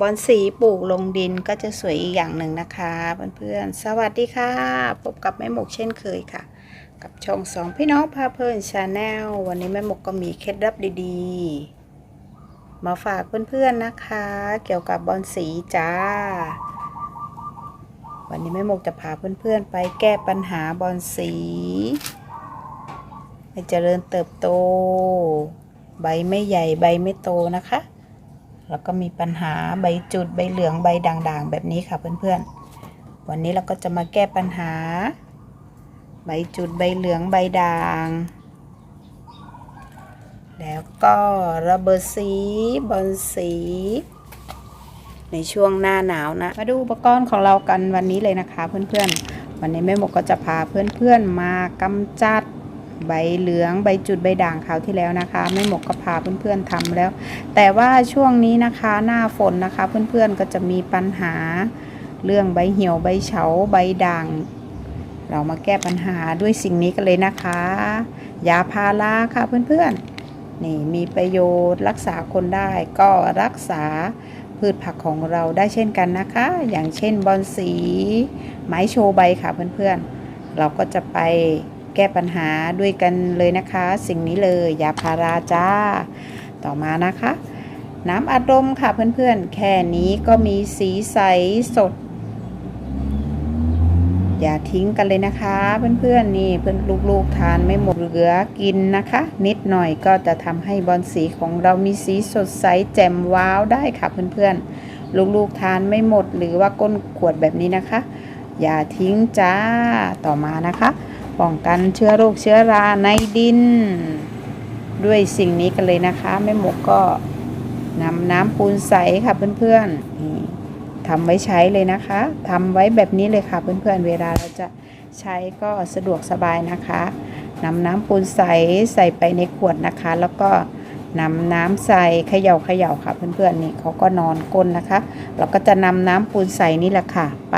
บอนสีปลูกลงดินก็จะสวยอีกอย่างหนึ่งนะคะเพื่อนๆสวัสดีค่ะ พบกับแม่หมกเช่นเคยค่ะ กับช่องสองพี่น้องพาเพลินชาแนลวันนี้แม่หมกก็มีเคล็ดลับดีๆ มาฝากเพื่อนๆนะคะ เกี่ยวกับบอนสีจ้า วันนี้แม่หมกจะพาเพื่อนๆไปแก้ปัญหาบอนสีให้เจริญเติบโต ใบไม่ใหญ่ใบไม่โตนะคะ แล้วก็มีปัญหาใบจุดใบเหลืองใบด่างๆ แบบนี้ค่ะเพื่อนๆ วันนี้เราก็จะมาแก้ปัญหา ใบจุดใบเหลืองใบด่าง แล้วก็ระเบิดสีบอนสี ในช่วงหน้าหนาวนะ มาดูอุปกรณ์ของเรากันวันนี้เลยนะคะเพื่อนๆ วันนี้แม่หมกก็จะพาเพื่อนๆมากำจัด ใบเหลืองใบจุดใบด่างคราวที่แล้วนะคะแม่หมกก็พาเพื่อนๆทำแล้ว แต่ว่าช่วงนี้นะคะหน้าฝนนะคะ เพื่อนๆก็จะมีปัญหาเรื่องใบเหี่ยวใบเฉาใบด่าง เรามาแก้ปัญหาด้วยสิ่งนี้กันเลยนะคะยาพาราค่ะเพื่อนๆนี่มีประโยชน์รักษาคนได้ก็รักษาพืชผักของเราได้เช่นกันนะคะ อย่างเช่นบอนสี ไม้โชว์ใบค่ะเพื่อนๆ เราก็จะไป แก้ปัญหาด้วยกันเลยนะคะ สิ่งนี้เลยยาพาราจ้า ต่อมานะคะ น้ำอัดลมค่ะเพื่อนๆ แค่นี้ก็มีสีใสสด อย่าทิ้งกันเลยนะคะ เพื่อนๆนี่เพื่อนลูกๆทานไม่หมดเหลือกินนะคะ นิดหน่อยก็จะทำให้บอลสีของเรามีสีสดใสแจ่มว้าวได้ค่ะเพื่อนๆลูกๆทานไม่หมดหรือว่าก้นขวดแบบนี้นะคะ อย่าทิ้งจ้าต่อมานะคะ ป้องกันเชื้อโรคเชื้อราในดิน ด้วยสิ่งนี้กันเลยนะคะแม่หมกก็นำน้ำปูนใสค่ะเพื่อนๆนี่ทำไว้ใช้เลยนะคะทำไว้แบบนี้เลยค่ะเพื่อนๆเวลาเราจะใช้ก็สะดวกสบายนะคะนำน้ำปูนใสใส่ไปในขวดนะคะ แล้วก็นำน้ำใส่เขย่าเขย่าค่ะเพื่อนๆนี่เขาก็นอนก้นนะคะ เราก็จะนำน้ำปูนใสนี่แหละค่ะ ไป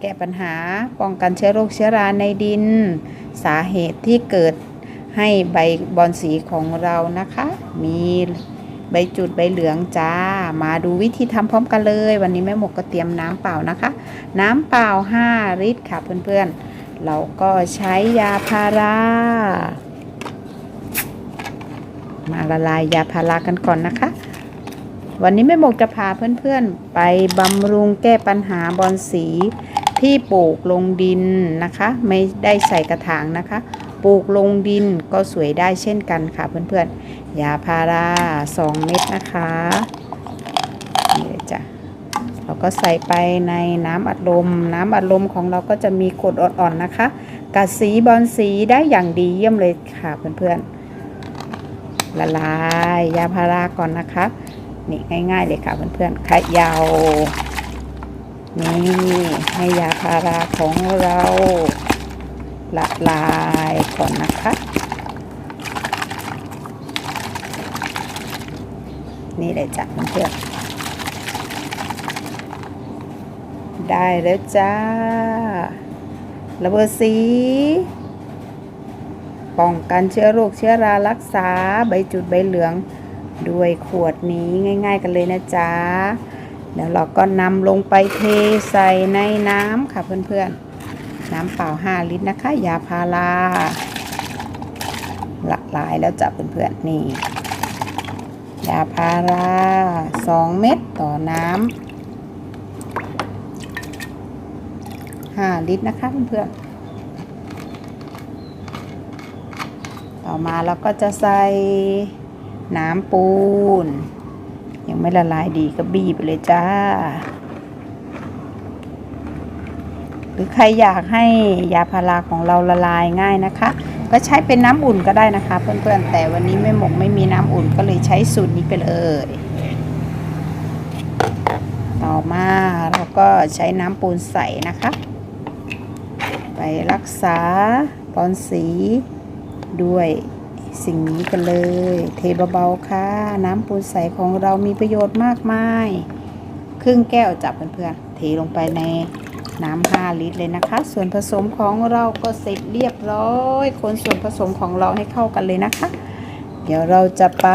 แก้ปัญหาป้องกันเชื้อโรคเชื้อราในดิน สาเหตุที่เกิดให้ใบบอนสีของเรานะคะ มีใบจุดใบเหลืองจ้า มาดูวิธีทำพร้อมกันเลย วันนี้แม่หมกก็เตรียมน้ำเปล่านะคะ น้ำเปล่า 5 ลิตรค่ะเพื่อนๆ เราก็ใช้ยาพารามาละลายยาพารากันก่อนนะคะ วันนี้แม่หมกจะพาเพื่อนๆ ไปบำรุงแก้ปัญหาบอนสี ที่ปลูกลงดินนะคะ ไม่ได้ใส่กระถางนะคะ ปลูกลงดินก็สวยได้เช่นกันค่ะเพื่อนๆยาพารา2 เม็ดนะคะนี่เลยจ้ะเราก็ใส่ไปในน้ำอัดลม น้ำอัดลมของเราก็จะมีขวดอ่อนๆนะคะกัดสีบอลสีได้อย่างดีเยี่ยมเลยค่ะเพื่อนๆละลายยาพาราก่อนนะคะนี่ง่าย ๆ เลยค่ะเพื่อนๆขยาว นี่ให้ยาพาราของเราละลายก่อนนะคะ นี่เลยจ้ะเพื่อนได้แล้วจ้าระเบิดสี ป้องกันเชื้อโรคเชื้อรารักษาใบจุดใบเหลือง ด้วยขวดนี้ง่าย ๆ กันเลยนะจ๊ะ เดี๋ยวเราก็นำลงไปเทใส่ในน้ำค่ะเพื่อนๆ น้ำเปล่า 5 ลิตรนะคะ ยาพาราละลายแล้วจ้ะเพื่อนๆ นี่ ยาพารา2 เม็ดต่อน้ำ5ลิตรนะคะเพื่อนๆต่อมาเราก็จะใส่น้ำปูน ยังไม่ละลายดีก็บีบไปเลยจ้า หรือใครอยากให้ยาพาราของเราละลายง่ายนะคะ ก็ใช้เป็นน้ำอุ่นก็ได้นะคะ เพื่อนๆแต่วันนี้แม่หมกไม่มีน้ำอุ่นก็เลยใช้สูตรนี้ไปเลย ต่อมาเราก็ใช้น้ำปูนใสนะคะ ไปรักษาปอนสีด้วย สิ่งนี้กันเลย เทเบาๆค่ะ น้ำปูนใสของเรามีประโยชน์มากมาย ครึ่งแก้วจับเพื่อนๆเทลงไปในน้ำ5ลิตรเลยนะคะ ส่วนผสมของเราก็เสร็จเรียบร้อยคนส่วนผสมของเราให้เข้ากันเลยนะคะ เดี๋ยวเราจะไป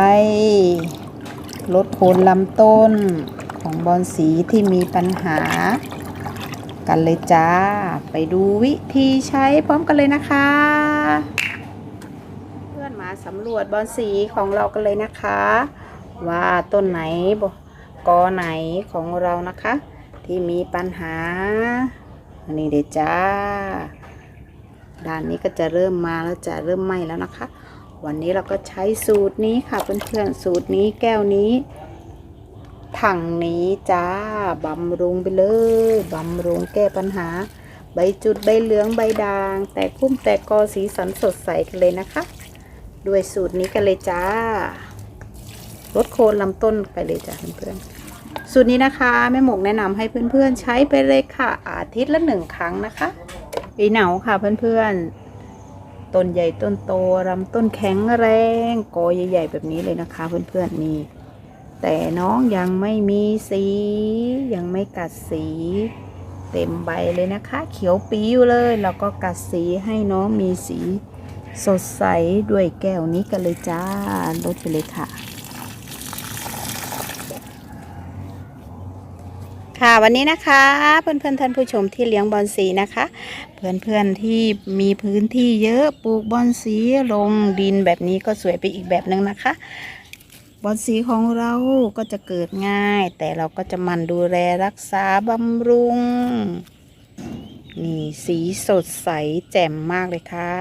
ลดโคนลำต้นของบอลสีที่มีปัญหา กันเลยจ้า ไปดูวิธีใช้พร้อมกันเลยนะคะ สำรวจบอลสีของเรากันเลยนะคะ ว่าต้นไหนบกอไหนของเรานะคะ ที่มีปัญหาอันนี้เดจ้าด้านนี้ก็จะเริ่มมาแล้วจะเริ่มไหม้แล้วนะคะ วันนี้เราก็ใช้สูตรนี้ค่ะเพื่อนๆสูตรนี้แก้วนี้ถังนี้จ้าบำรุงไปเลยบำรุงแก้ปัญหา ใบจุดใบเหลืองใบด่าง แตกพุ่มแตกกอสีสันสดใสกันเลยนะคะ ด้วยสูตรนี้กันเลยจ้าลดโคนลำต้นไปเลยจ้าเพื่อนๆสูตรนี้นะคะแม่หมกแนะนำให้เพื่อนๆใช้ไปเลยค่ะ อาทิตย์ละหนึ่งครั้งนะคะปีเหนาค่ะเพื่อนๆต้นใหญ่ต้นโตลำต้นแข็งแรงกอใหญ่ๆแบบนี้เลยนะคะเพื่อนๆนี่แต่น้องยังไม่มีสี ยังไม่กัดสี เต็มใบเลยนะคะ เขียวปีอยู่เลย แล้วก็กัดสีให้น้องมีสี สดใสด้วยแก้วนี้กันเลยจ้าลดไปเลยค่ะ ค่ะวันนี้นะคะ เพื่อนๆท่านผู้ชมที่เลี้ยงบอลสีนะคะ เพื่อนๆที่มีพื้นที่เยอะปลูกบอลสีลงดินแบบนี้ก็สวยไปอีกแบบนึงนะคะบอลสีของเราก็จะเกิดง่าย แต่เราก็จะมันดูแลรักษาบำรุง นี่สีสดใสแจ่มมากเลยค่ะ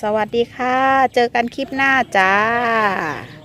สวัสดีค่ะ เจอกันคลิปหน้าจ้า